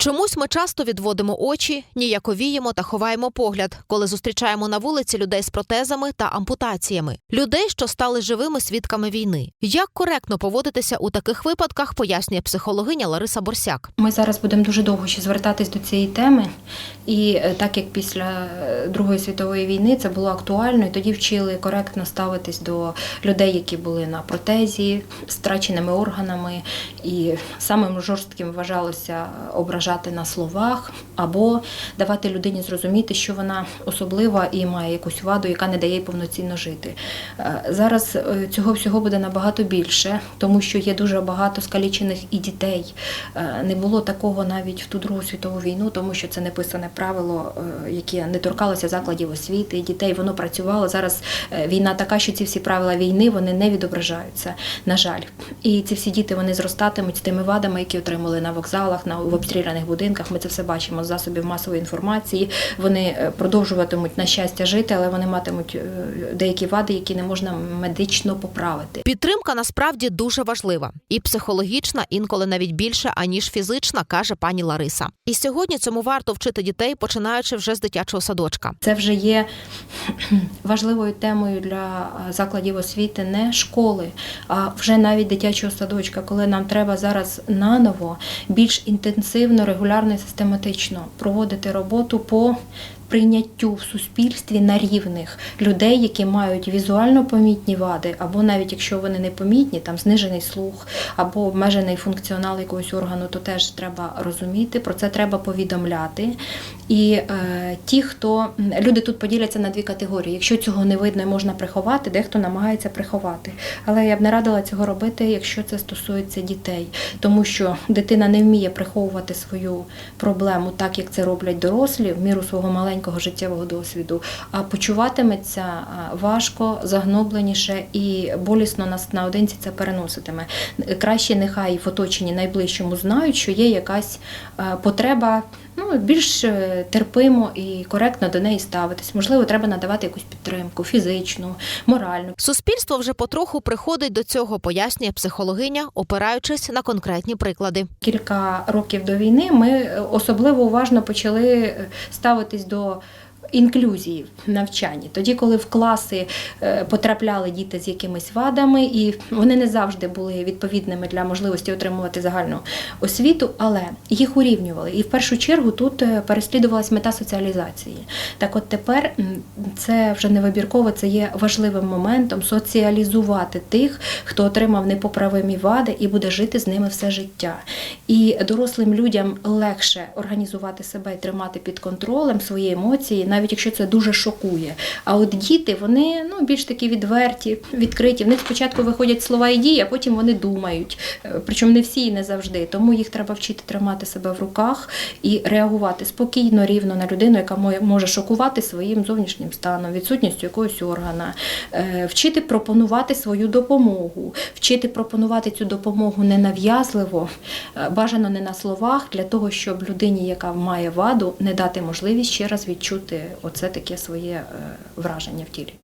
Чомусь ми часто відводимо очі, ніяковіємо та ховаємо погляд, коли зустрічаємо на вулиці людей з протезами та ампутаціями, людей, що стали живими свідками війни. Як коректно поводитися у таких випадках, пояснює психологиня Лариса Борсяк. Ми зараз будемо дуже довго ще звертатись до цієї теми, і е, так як після е, Другої світової війни це було актуально, і тоді вчили коректно ставитись до людей, які були на протезі, з втраченими органами, і самим жорстким вважалося ображати на словах або давати людині зрозуміти, що вона особлива і має якусь ваду, яка не дає їй повноцінно жити. Е, Зараз е, цього всього буде набагато більше, тому що є дуже багато скалічених і дітей. Е, Не було такого навіть в ту Другу світову війну, тому що це неписане правило, яке не торкалося закладів освіти і дітей. Воно працювало. Зараз війна така, що ці всі правила війни вони не відображаються, на жаль. І ці всі діти вони зростатимуть з тими вадами, які отримали на вокзалах, на обстріляних будинках. Ми це все бачимо з засобів масової інформації. Вони е, продовжуватимуть на щастя жити, але вони матимуть е, деякі вади, які не можна медично поправити. Підтримка насправді дуже важлива, і психологічна, інколи навіть більше аніж фізична, каже пані Лариса. І сьогодні цьому варто вчити дітей, починаючи вже з дитячого садочка. Це вже є важливою темою для е, закладів освіти не школи, а вже навіть дитячого садочка, коли нам треба зараз наново більш інтенсивно, регулярно і систематично проводити роботу по прийняттю в суспільстві на рівних людей, які мають візуально помітні вади, або навіть якщо вони не помітні, там знижений слух або обмежений функціонал якогось органу, то теж треба розуміти, про це треба повідомляти. І е, ті, хто люди тут поділяться на дві категорії. Якщо цього не видно і можна приховати, дехто намагається приховати. Але я б не радила цього робити, якщо це стосується дітей, тому що дитина не вміє приховувати свою проблему так, як це роблять дорослі в міру свого маленького життєвого досвіду, а почуватиметься важко, загнобленіше і болісно нас наодинці це переноситиме. Краще нехай в оточенні найближчому знають, що є якась потреба ну, більш е, терпимо і коректно до неї ставитись. Можливо, треба надавати якусь підтримку фізичну, моральну. Суспільство вже потроху приходить до цього, пояснює психологиня, опираючись на конкретні приклади. Кілька років до війни ми е, особливо уважно почали е, ставитись до. Інклюзії в навчанні, тоді, коли в класи е, потрапляли діти з якимись вадами, і вони не завжди були відповідними для можливості отримувати загальну освіту, але їх урівнювали. І в першу чергу тут е, переслідувалась мета соціалізації. Так от тепер це вже не вибірково, це є важливим моментом соціалізувати тих, хто отримав непоправимі вади і буде жити з ними все життя. І дорослим людям легше організувати себе і тримати під контролем свої емоції, навіть якщо це дуже шокує. А от діти, вони ну, більш такі відверті, відкриті. В них спочатку виходять слова і дії, а потім вони думають. Е, Причому не всі і не завжди. Тому їх треба вчити тримати себе в руках і реагувати спокійно, рівно на людину, яка може шокувати своїм зовнішнім станом, відсутністю якогось органа, Е, вчити пропонувати свою допомогу, вчити пропонувати цю допомогу ненав'язливо, е, бажано не на словах, для того, щоб людині, яка має ваду, не дати можливість ще раз відчути оце таке своє е, враження в тілі.